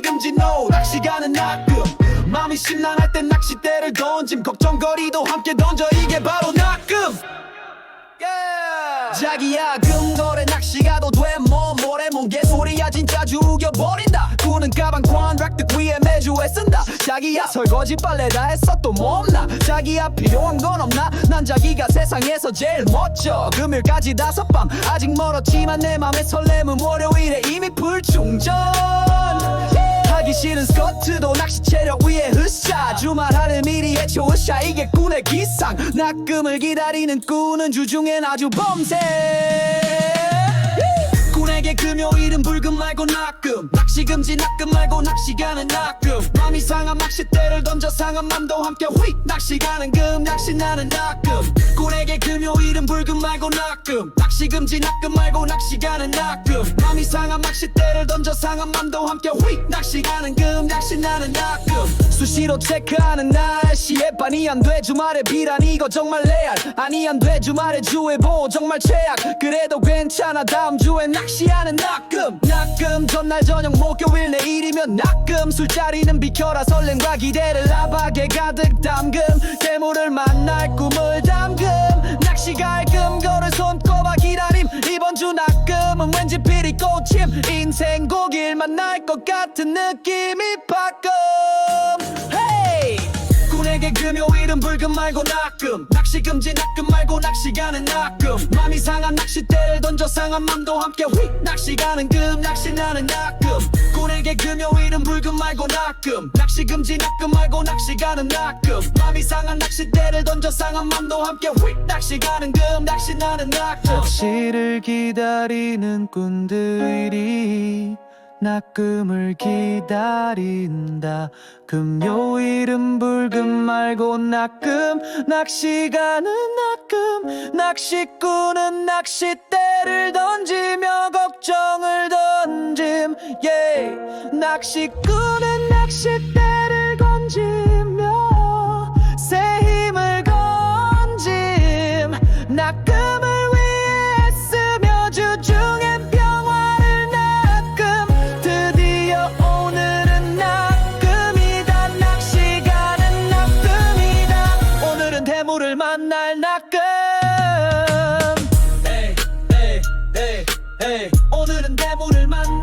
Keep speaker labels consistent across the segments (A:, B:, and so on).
A: 낚시 금지 no 낚시 가는 낙금. 마음이 심란할 땐 낚싯대를 던짐. 걱정거리도 함께 던져. 이게 바로 낙금. 자기야 금거래 낚시 가도 돼뭐 모래 뭔 개소리야. 진짜 죽여버린다. 구는 가방 콘트랙트 위에 매주 애쓴다. 자기야 설거지 빨래 다 했어. 또 뭐 없나? 자기야 필요한 건 없나? 난 자기가 세상에서 제일 멋져. 금요일까지 다섯 밤. 아직 멀었지만 내 맘의 설렘은 월요일에 이미 불충전 하기 싫은 스커트도 낚시 체력 위에 으쌰. 주말 하늘 미리 애초 으쌰. 이게 꾼의 기상. 낙금을 기다리는 꾼은 주중엔 아주 범세. 꾼에게 금요일은 불금 말고 낙금. 낚시 금지 낙금 말고 낚시 가는 낙금. 맘 이 상한 낚싯대를 던져 상한 맘도 함께 휙 낚시 가는 금. 낚시 나는 낙금 꾼에게 금요일은 불금 말고 낙금. 낚시 금지 낙금 말고 낚시 가는 낙금. 맘 이상한 낚싯대를 던져 상한 맘도 함께 휙 낚시 가는 금. 낚시 나는 낙금. 수시로 체크하는 날씨에 반이 안돼. 주말에 비란. 이거 정말 레알. 아니 안돼. 주말에 주의보. 정말 최악. 그래도 괜찮아. 다음 주에 낚시하는 낙금. 낙금. 전날 저녁 목요일 내일이면 낙금. 술자리는 비켜라. 설렘과 기대를 아박에 가득 담금. 괴물을 만날 꿈을 담금 낚시갈 금거를 손꼽아 기다림. 이번 주 낙금은 왠지 비리 꽂힘 인생 고길 만 날 것 같은 느낌이 바꿈 꾼에게 금요일은 불금 말고 낙금. 낚시 금지 낙금 말고 낚시 가는 낙금. 맘 이 상한 낚싯대를 던져 상한 맘도 함께 휙 낚시 가는 금. 낚시 나는 낙금. 꾼에게 금요일은 불금 말고 낙금. 낚시 금지 낙금 말고 낚시 가는 낙금. 맘 이 상한 낚싯대를 던져 상한 맘도 함께 휙 낚시 가는 금. 낚시 나는 낙금. 낚시를 기다리는 꾼들이 낙금을 기다린다. 금요일은 불금 말고 낙금. 낚시 가는 낙금. 낚시꾼은 낚싯대를 던지며 걱정을 던짐. Yeah. 낚시꾼은 낚싯대를 던지 대물을 만날 낙금. 에이 에이 에이 에이 오늘은 대물을 만날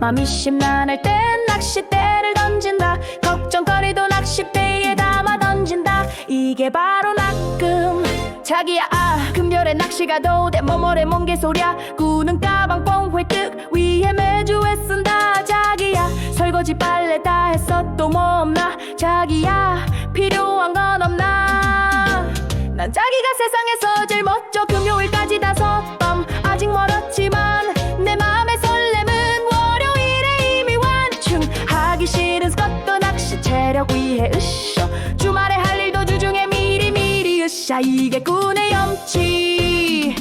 B: 맘이 심란할 땐 낚싯대를 던진다. 걱정거리도 낚싯대에 담아 던진다. 이게 바로 낙금 자기야 아 금별에 낚시 가도 돼 뭐뭐래 뭔 개소리야. 꾸는 가방 뻥 획득 위에 매주 애쓴다. 자기야 설거지 빨래 다 했어 또 뭐 없나? 자기야 필요한 건 없나? 난 자기가 세상에서 제일 멋져 으쌰. 주말에 할 일도 주중에 미리 미리 으쌰. 이게 꾼의 염치.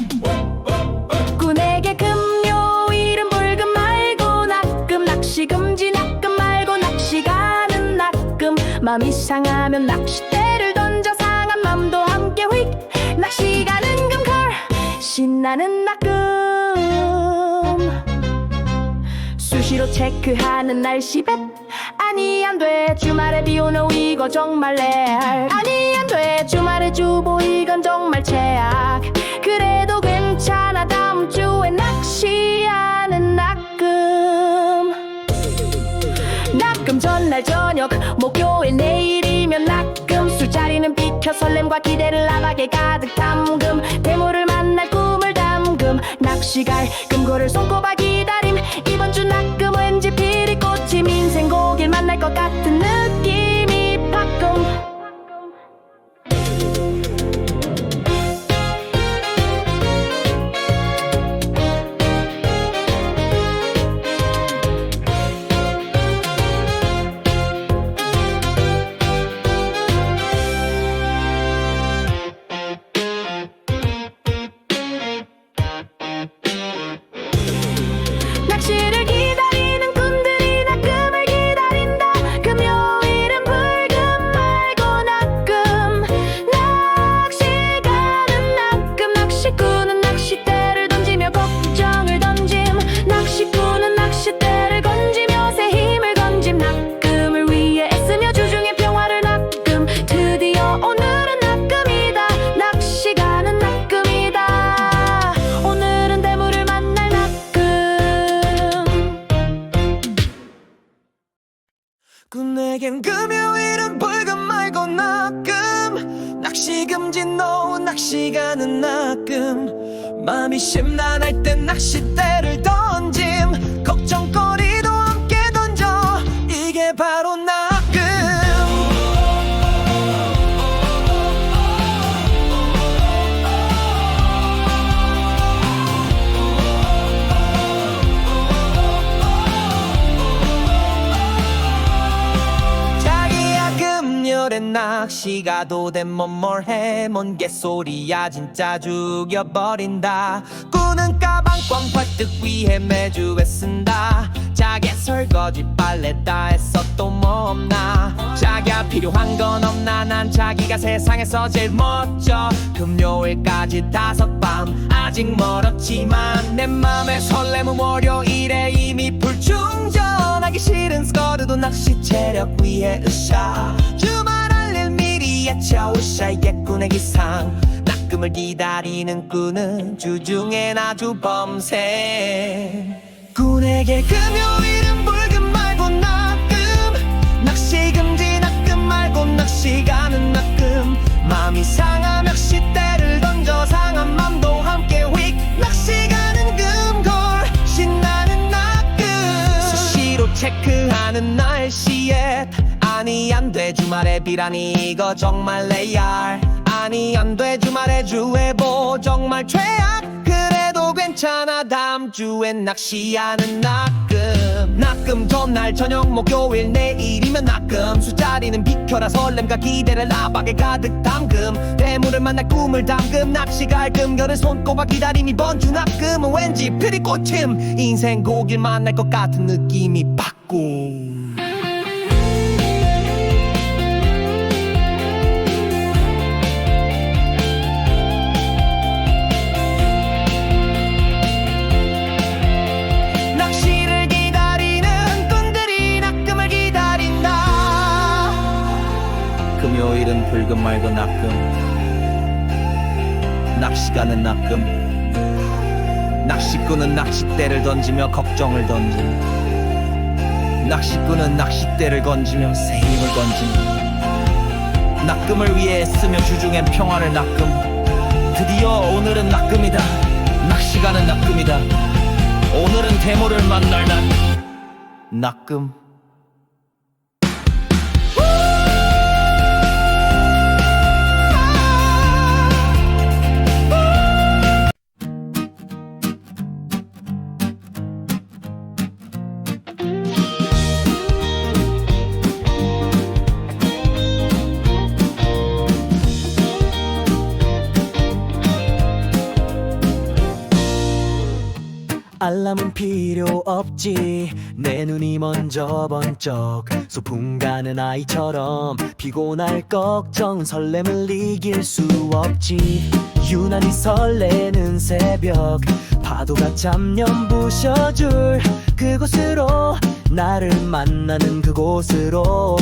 B: 꾼에게 금요일은 불금 말고 낙금. 낚시 금지 낙금 말고 낚시 가는 낙금. 맘 이상하면 낚싯대를 던져 상한 맘도 함께 휙. 낚시 가는 금컬 신나는 낙금. 수시로 체크하는 날씨 벳 아니 안 돼. 주말에 비 오는 이거 정말 레알 아니 안 돼. 주말에 주보 이건 정말 최악. 그래도 괜찮아. 다음 주에 낚시하는 낙금 낙금 전날 저녁 목요일 내일이면 낙금 술자리는 비켜 설렘과 기대를 나박에 가득 담금. 대물을 만날 꿈을 담금. 낚시갈 금고를 손꼽아 기다림. 이번 주 낙금 것 같은
C: 가는 낙금. 마음이 심란할 땐 낚싯대를 낚시 가도 돼뭐뭘해 뭔 개소리야 진짜 죽여버린다. 꾸는 가방 꽝팔뚝 위에 매주 애쓴다. 자기 설거지 빨래 다 했어 또 뭐 없나. 자기야 필요한 건 없나. 난 자기가 세상에서 제일 멋져. 금요일까지 다섯 밤. 아직 멀었지만 내 맘에 설렘은 월요일에 이미 불충전하기 싫은 스쿼드도 낚시 체력 위에 으쌰 꾼의 기상. 낙금을 기다리는 꾼은 주중엔 아주 범세 꾼에게 금요일은 불금 말고 낙금. 낚시 금지 낙금 말고 낚시 가는 낙금. 마음이 상하면 낚싯대를 던져 상한 맘도 함께 휙. 낚시 가는 금골 신나는 낙금. 수시로 체크하는 날씨에 아니 안 돼. 주말에 비라니 이거 정말 레알 아니 안 돼. 주말에 주회보. 정말 최악. 그래도 괜찮아. 다음 주엔 낚시하는 낙금. 낙금 전날 저녁 목요일 내일이면 낙금. 술자리는 비켜라. 설렘과 기대를 나박에 가득 담금. 대물을 만날 꿈을 담금. 낚시 갈 금결은 손꼽아 기다림. 이 번 주 낙금은 왠지 프리 꽃임. 인생 고길 만날 것 같은 느낌이 받고 불금 말고 낙금 낚시 가는 낙금 낚시꾼은 낚싯대를 던지며 걱정을 던짐. 낚시꾼은 낚싯대를 건지며 새 힘을 건짐. 낙금을 위해 애쓰며 주중엔 평화를 낙금 드디어 오늘은 낙금이다. 낚시 가는 낙금이다. 오늘은 대모를 만날 날. 낙금 알람은 필요 없지. 내 눈이 먼저 번쩍 소풍 가는 아이처럼 피곤할 걱정 설렘을 이길 수 없지. 유난히 설레는 새벽 파도가 잡념 부셔줄 그곳으로 나를 만나는 그곳으로.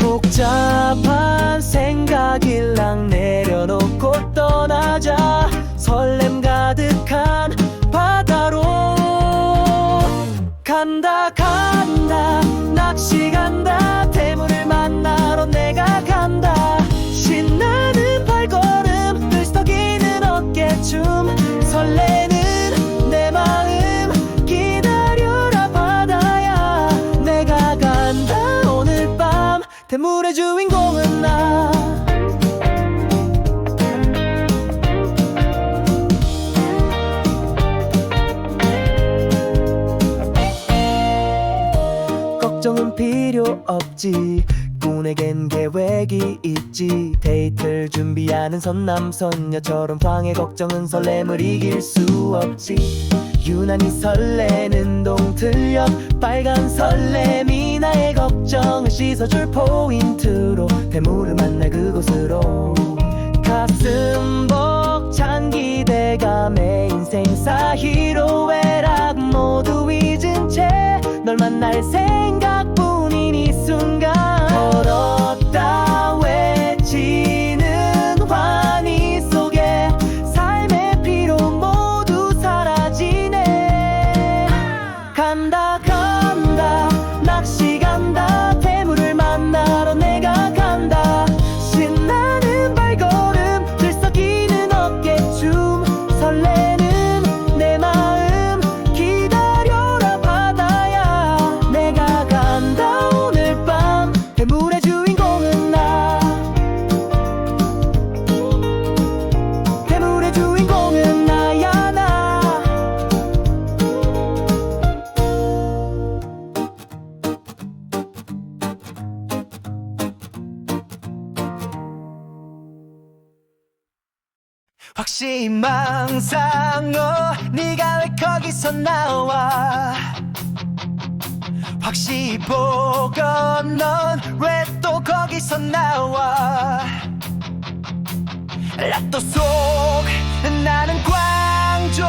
C: 복잡한 생각 일랑 내려놓고 떠나자. 설렘 가득한 간다 간다. 낚시 간다. 대문을 만나러 내가 간다. 신나는 발걸음 들썩이는 어깨춤. 설레는 걱정은 필요 없지. 꾼에겐 계획이 있지. 데이트를 준비하는 선남선녀처럼 방해 걱정은 설렘을 이길 수 없지. 유난히 설레는 동틀녘 빨간 설렘이 나의 걱정을 씻어줄 포인트로 대물을 만날 그곳으로. 가슴 벅찬 기대감에 인생 사이 만날 생각
D: 확신망상어. 네가 왜 거기서 나와? 확시 보건 넌왜 또 거기서 나와? 라또 속 나는 광조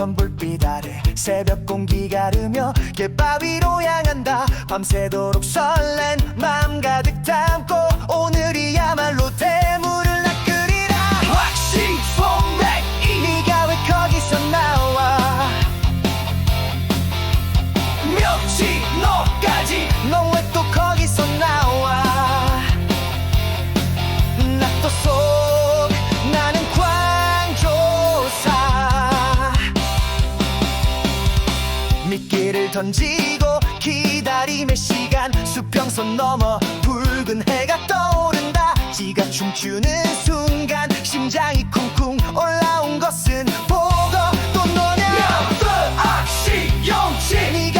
D: 랜턴 불빛 아래 새벽 공기 가 르며 갯바위로 향한다. 밤새도록 설렌 맘 가득 담고 던지고 기다림의 시간. 수평선 넘어 붉은 해가 떠오른다. 지가 춤추는 순간 심장이 쿵쿵 올라온 것은 보고 또 너냐 악시 영치. 네가